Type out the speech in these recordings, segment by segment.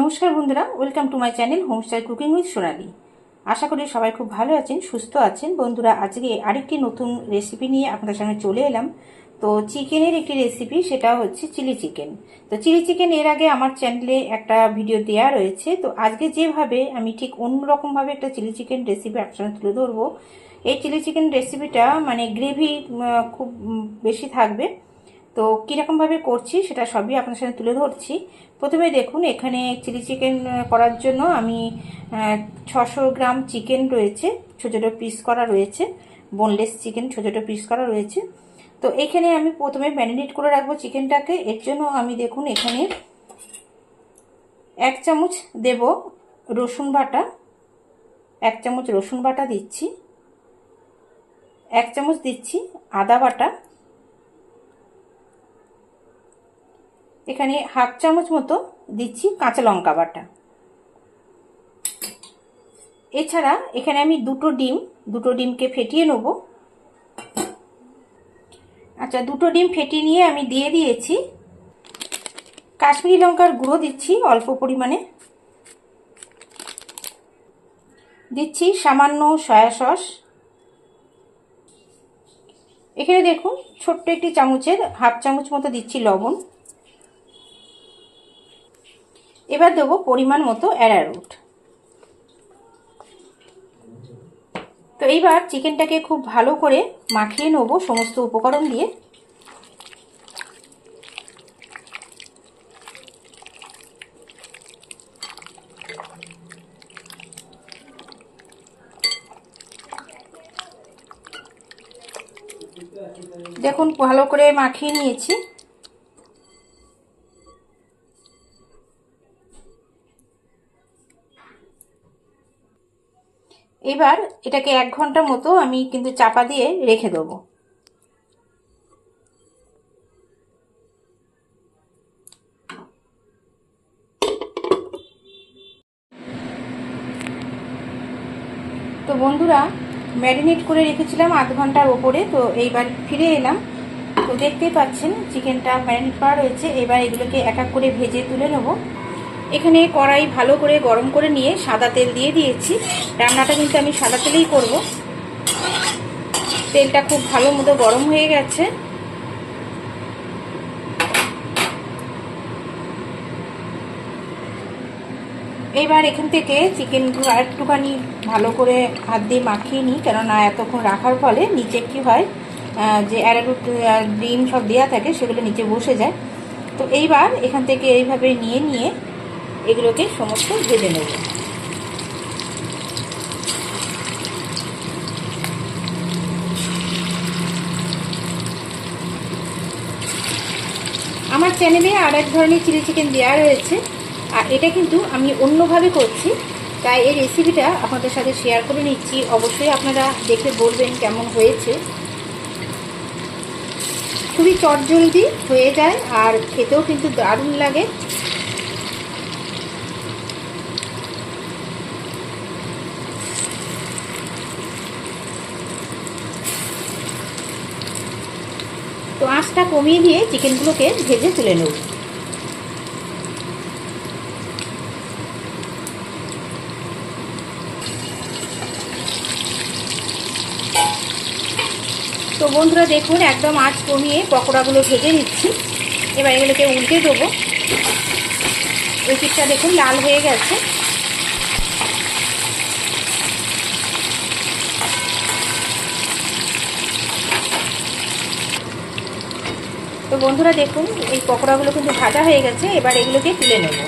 নমস্কার বন্ধুরা welcome to my channel home style cooking with Sonali আশা করি সবাই খুব ভালো আছেন, সুস্থ আছেন। বন্ধুরা, আজকে আরেকটি নতুন রেসিপি নিয়ে আপনাদের সামনে চলে এলাম। তো চিকেনের একটি রেসিপি সেটা হচ্ছে চিলি চিকেন তো চিলি চিকেন এর আগে আমার চ্যানেলে একটা ভিডিও দেওয়া রয়েছে। তো আজকে যেভাবে আমি ঠিক অন্যরকমভাবে একটা চিলি চিকেন রেসিপি আপনার তুলে ধরবো, এই চিলি চিকেন রেসিপিটা মানে গ্রেভি খুব বেশি থাকবে। তো কীরকমভাবে করছি সেটা সবই আপনার সাথে তুলে ধরছি। প্রথমে দেখুন, এখানে চিলি চিকেন করার জন্য আমি ছশো গ্রাম চিকেন রয়েছে ছোটো ছোটো পিস করা রয়েছে বোনলেস চিকেন ছোটো ছোটো পিস করা রয়েছে। তো এখানে আমি প্রথমে ম্যারিনেট করে রাখব চিকেনটাকে এর জন্য আমি দেখুন, এখানে এক চামচ দেব রসুন বাটা। এক চামচ রসুন বাটা দিচ্ছি। এক চামচ দিচ্ছি আদা বাটা। এখানে হাফ চামচ মতো দিচ্ছি কাঁচা লঙ্কা বাটা। এছাড়া এখানে আমি দুটো ডিম, দুটো ডিমকে ফেটিয়ে নেব। আচ্ছা দুটো ডিম ফেটিয়ে নিয়ে আমি দিয়ে দিয়েছি। কাশ্মীরি লঙ্কার গুঁড়ো দিচ্ছি অল্প পরিমাণে। দিচ্ছি সামান্য সয়া সস। এখানে দেখুন, ছোট্ট একটি চামচের হাফ চামচ মতো দিচ্ছি লবণ। এবার দেবো পরিমাণ মতো অ্যারারুট। তো এইবার চিকেনটাকে খুব ভালো করে মাখিয়ে নেব সমস্ত উপকরণ দিয়ে। দেখুন, ভালো করে মাখিয়ে নিয়েছি। এবার এটাকে এক ঘণ্টা মতো আমি কিন্তু চাপা দিয়ে রেখে দেবো। তো বন্ধুরা, ম্যারিনেট করে রেখেছিলাম আধ ঘণ্টার ওপরে, তো এইবার ফিরে এলাম। তো দেখতেই পাচ্ছেন, চিকেনটা ম্যারিনেট করা রয়েছে, এবার এগুলোকে এক এক করে ভেজে তুলে নেব। এখানে কড়াই ভালো করে গরম করে নিয়ে সাদা তেল দিয়ে দিয়েছি। রান্নাটা কিন্তু আমি সাদা তেলেই করব। তেলটা খুব ভালো মতো গরম হয়ে গেছে। এইবার এখান থেকে চিকেনগুলো একটুখানি ভালো করে হাত দিয়ে মাখিয়ে নিই, কেননা এতক্ষণ রাখার ফলে নিচে কি হয় যে অ্যারারুট ডিম সব দেওয়া থাকে, সেগুলো নিচে বসে যায়। তো এইবার এখান থেকে এইভাবে নিয়ে নিয়ে এগুলোকে সমস্ত ভেজে নেব। আমার চ্যানেলে আর এক ধরনের চিলি চিকেন দেওয়া রয়েছে, আর এটা কিন্তু আমি অন্যভাবে করছি, তাই এই রেসিপিটা আপনাদের সাথে শেয়ার করে নিচ্ছি। অবশ্যই আপনারা দেখে বলবেন কেমন হয়েছে। খুবই চটজলদি হয়ে যায়, আর খেতেও কিন্তু দারুণ লাগে তো আঁচটা কমিয়ে দিয়ে চিকেনগুলোকে ভেজে তুলে নেব। তো বন্ধুরা দেখুন, একদম আঁচ কমিয়ে পকোড়াগুলো ভেজে নিচ্ছি। এবার এগুলোকে উল্টে দেবো। এই পিঠটা দেখুন লাল হয়ে গেছে। তো বন্ধুরা দেখুন, এই পকোড়াগুলো কিন্তু ভাজা হয়ে গেছে, এবার এগুলোকে তুলে নেব।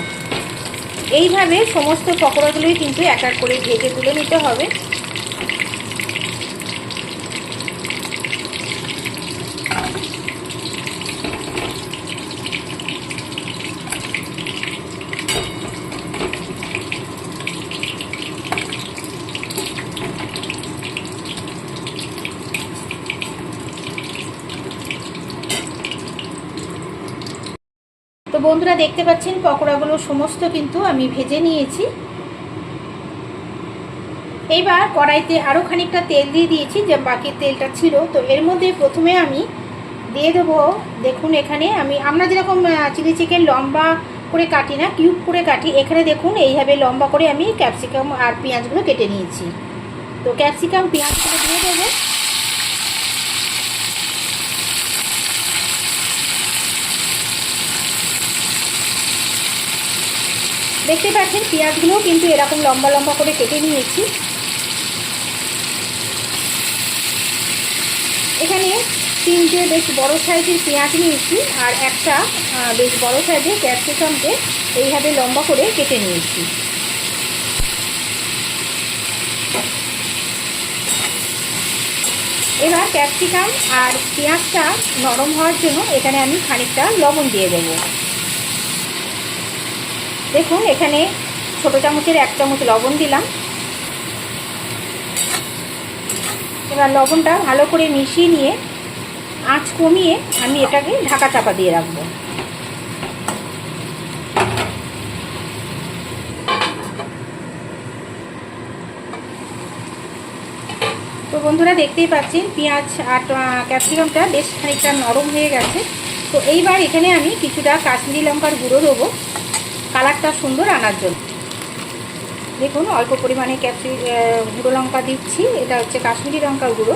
এইভাবে সমস্ত পকোড়াগুলোই কিন্তু এক এক করে ভেজে তুলে নিতে হবে। বন্ধুরা দেখতে পাচ্ছেন, পকোড়াগুলো সমস্ত কিন্তু আমি ভেজে নিয়েছি। এইবার কড়াইতে আরও খানিকটা তেল দিয়ে দিয়েছি, যে বাকি তেলটা ছিল। তো এর মধ্যে প্রথমে আমি দিয়ে দেবো, দেখুন এখানে আমি, আমরা যেরকম চিলি চিকেন লম্বা করে কাটি না, কিউব করে কাটি, এখানে দেখুন এইভাবে লম্বা করে আমি ক্যাপসিকাম আর পেঁয়াজগুলো কেটে নিয়েছি। তো ক্যাপসিকাম, পেঁয়াজগুলো দিয়ে দেবো। দেখতে পাচ্ছেন, পেঁয়াজগুলোও কিন্তু এরকম লম্বা লম্বা করে কেটে নিয়েছি। এখানে তিনটে বেশ বড় সাইজের পেঁয়াজ নিয়েছি আর একটা বেশ বড় সাইজের ক্যাপসিকামকে এইভাবে লম্বা করে কেটে নিয়েছি। এবার ক্যাপসিকাম আর পেঁয়াজটা নরম হওয়ার জন্য এখানে আমি খানিকটা লবণ দিয়ে দেবো। দেখুন, এখানে ছোটো চামচের এক চামচ লবণ দিলাম। এবার লবণটা ভালো করে মিশিয়ে নিয়ে আঁচ কমিয়ে আমি এটাকে ঢাকা চাপা দিয়ে রাখব। তো বন্ধুরা, দেখতেই পাচ্ছেন, পেঁয়াজ আর ক্যাপসিকামটা বেশ খানিকটা নরম হয়ে গেছে। তো এইবার এখানে আমি কিছুটা কাশ্মীরি লঙ্কার গুঁড়ো দেবো। কালারটা সুন্দর আনার জন্য। দেখুন, অল্প পরিমাণে ক্যাপসি গুঁড়ো লঙ্কা দিচ্ছি। এটা হচ্ছে কাশ্মীরি লঙ্কার গুঁড়ো।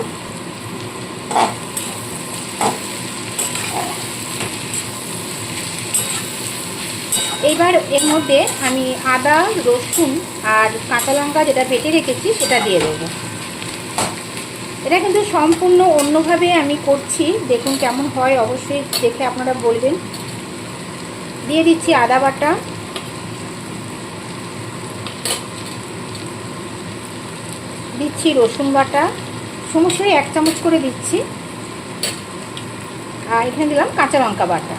এইবার এর মধ্যে আমি আদা, রসুন আর কাঁচা লঙ্কা যেটা বেটে রেখেছি, সেটা দিয়ে দেবো। এটা কিন্তু সম্পূর্ণ অন্যভাবে আমি করছি। দেখুন কেমন হয়, অবশ্যই দেখে আপনারা বলবেন। দিয়ে দিচ্ছি আদা বাটা। দিচ্ছি রসুন বাটা। সমস্তই এক চামচ করে দিচ্ছি। আর এখানে দিলাম কাঁচা লঙ্কা বাটা।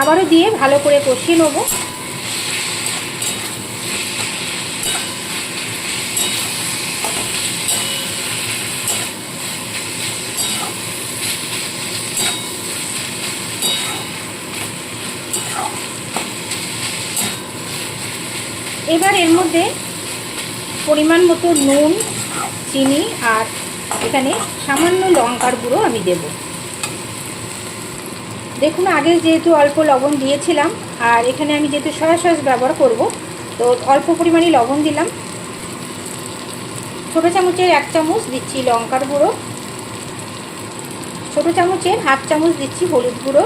আবারও দিয়ে ভালো করে কষিয়ে নেব। এবার এর মধ্যে পরিমাণ মতো নুন, চিনি আর এখানে সামান্য লঙ্কার গুঁড়ো আমি দেব। দেখুন, আগে যেহেতু অল্প লবণ দিয়েছিলাম আর এখানে আমি যেহেতু সয়া সস ব্যবহার করব, তো অল্প পরিমাণে লবণ দিলাম। ছোটো চামচের এক চামচ দিচ্ছি লঙ্কার গুঁড়ো। ছোটো চামচের হাফ চামচ দিচ্ছি হলুদ গুঁড়ো।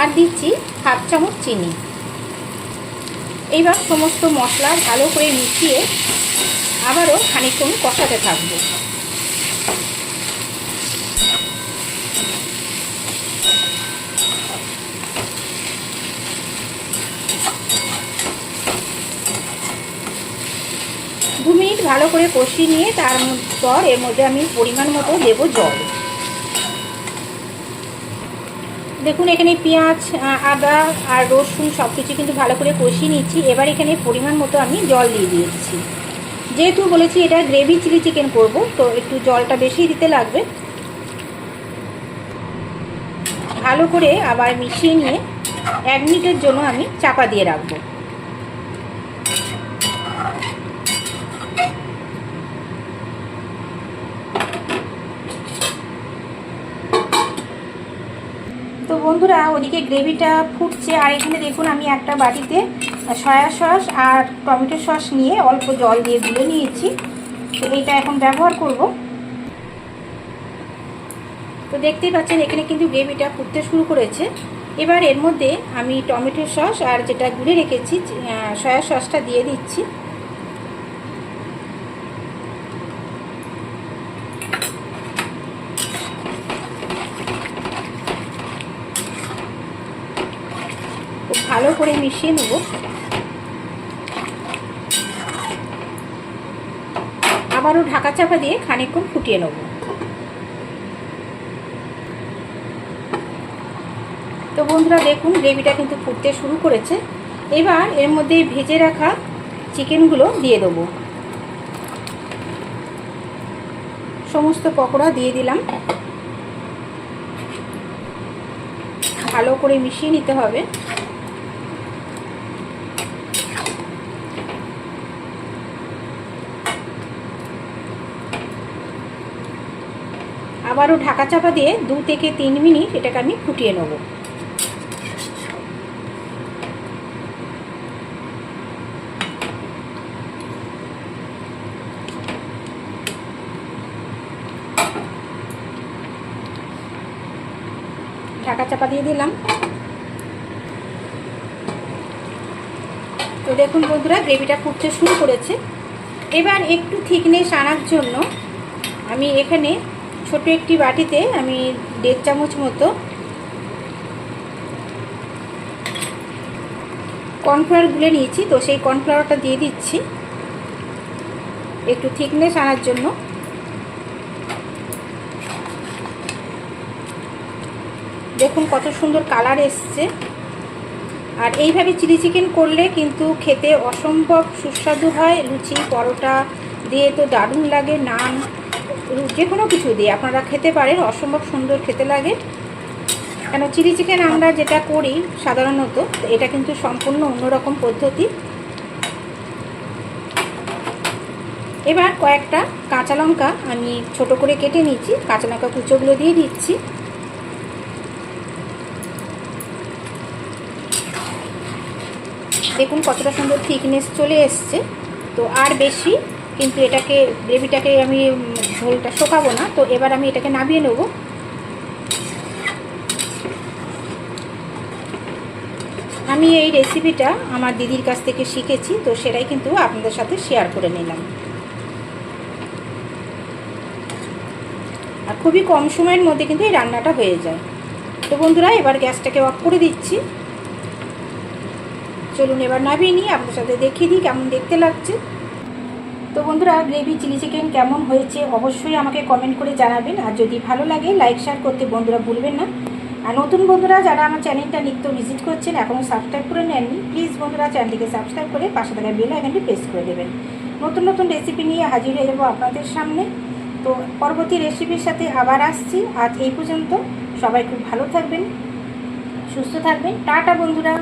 আর দিচ্ছি হাফ চামচ চিনি। এইবার সমস্ত মশলা ভালো করে মিশিয়ে আবারও খানিকক্ষণ কষাতে থাকব। দু মিনিট ভালো করে কষিয়ে নিয়ে তার পর এর মধ্যে আমি পরিমাণ মতো দেবো জল। দেখুন, এখানে পেঁয়াজ আদা আর রসুন সব কিছু কিন্তু ভালো করে কষিয়ে নিচ্ছি। এবার এখানে পরিমাণ মতো আমি জল দিয়ে দিয়েছি। যেহেতু বলেছি এটা গ্রেভি চিলি চিকেন করব, তো একটু জলটা বেশি দিতে লাগবে। ভালো করে আবার মিশিয়ে নিয়ে এক মিনিটের জন্য আমি চাপা দিয়ে রাখব তো বন্ধুরা, ওদিকে গ্রেভিটা ফুটছে। আর এখানে দেখুন, আমি একটা বাটিতে সয়া সস আর টমেটো সস নিয়ে অল্প জল দিয়ে গুলে নিয়েছি। তো এইটা এখন ব্যবহার করব। তো দেখতেই পাচ্ছেন, এখানে কিন্তু গ্রেভিটা ফুটতে শুরু করেছে। এবার এর মধ্যে আমি টমেটো সস আর যেটা গুলে রেখেছি সয়া সসটা দিয়ে দিচ্ছি। ভালো করে মিশিয়ে নেব। আবারও ঢাকা চাপা দিয়ে খানিকক্ষণ ফুটিয়ে নেব। তো বন্ধুরা, দেখুন, গ্রেভিটা কিন্তু ফুটতে শুরু করেছে। এবার এর মধ্যে ভেজে রাখা চিকেনগুলো দিয়ে দেবো। সমস্ত পকোড়া দিয়ে দিলাম। ভালো করে মিশিয়ে নিতে হবে। আবারও ঢাকা চাপা দিয়ে দু থেকে তিন মিনিট এটাকে আমি ফুটিয়ে নেব। ঢাকা চাপা দিয়ে দিলাম। তো দেখুন বন্ধুরা, গ্রেভিটা ফুটতে শুরু করেছে। এবার একটু থিকনেস আনার জন্য আমি এখানে ছোট একটি বাটিতে আমি দেড় চামচ মতো কর্নফ্লাওয়ার গুলে নিয়েছি। তো সেই কর্নফ্লাওয়ারটা দিয়ে দিচ্ছি একটু থিকনেস আনার জন্য। দেখুন কত সুন্দর কালার এসছে। আর এইভাবে চিলি চিকেন করলে কিন্তু খেতে অসম্ভব সুস্বাদু হয়। লুচি, পরোটা দিয়ে তো দারুণ লাগে, নান যে কোনো কিছু দিয়ে আপনারা খেতে পারেন, অসম্ভব সুন্দর খেতে লাগে। কেন, চিলি চিকেন আমরা যেটা করি সাধারণত, এটা কিন্তু সম্পূর্ণ অন্যরকম পদ্ধতি। এবার কয়েকটা কাঁচা লঙ্কা আমি ছোট করে কেটে নিচ্ছি কাঁচা লঙ্কা কুচোগুলো দিয়ে দিচ্ছি। দেখুন কতটা সুন্দর থিকনেস চলে এসছে। তো আর বেশি, কিন্তু এটাকে, গ্রেভিটাকে আমি ঝোলটা শোকাবো না, তো এবার আমি এটাকে নামিয়ে নেব। আমি এই রেসিপিটা আমার দিদির কাছ থেকে শিখেছি, তো সেটাই কিন্তু আপনাদের সাথে শেয়ার করে নিলাম। আর খুবই কম সময়ের মধ্যে কিন্তু এই রান্নাটা হয়ে যায়। তো বন্ধুরা, এবার গ্যাসটাকে অফ করে দিচ্ছি। চলুন এবার নামিয়ে নিই আপনার সাথে দেখিয়ে দিই কেমন দেখতে লাগছে। তো বন্ধুরা, গ্রেভি, চিলি চিকেন কেমন হয়েছে অবশ্যই আমাকে কমেন্ট করে জানাবেন। আর যদি ভালো লাগে লাইক শেয়ার করতে বন্ধুরা ভুলবেন না। আর নতুন বন্ধুরা, যারা আমার চ্যানেলটা নিত্য ভিজিট করছেন এখনও সাবস্ক্রাইব করে নেননি প্লিজ বন্ধুরা চ্যানেলটিকে সাবস্ক্রাইব করে পাশে থাকা বেল আইকনটি প্রেস করে দেবেন। নতুন নতুন রেসিপি নিয়ে হাজির হয়ে যাব আপনাদের সামনে। তো পরবর্তী রেসিপির সাথে আবার আসছি। আজ এই পর্যন্ত সবাই খুব ভালো থাকবেন, সুস্থ থাকবেন। টাটা বন্ধুরা।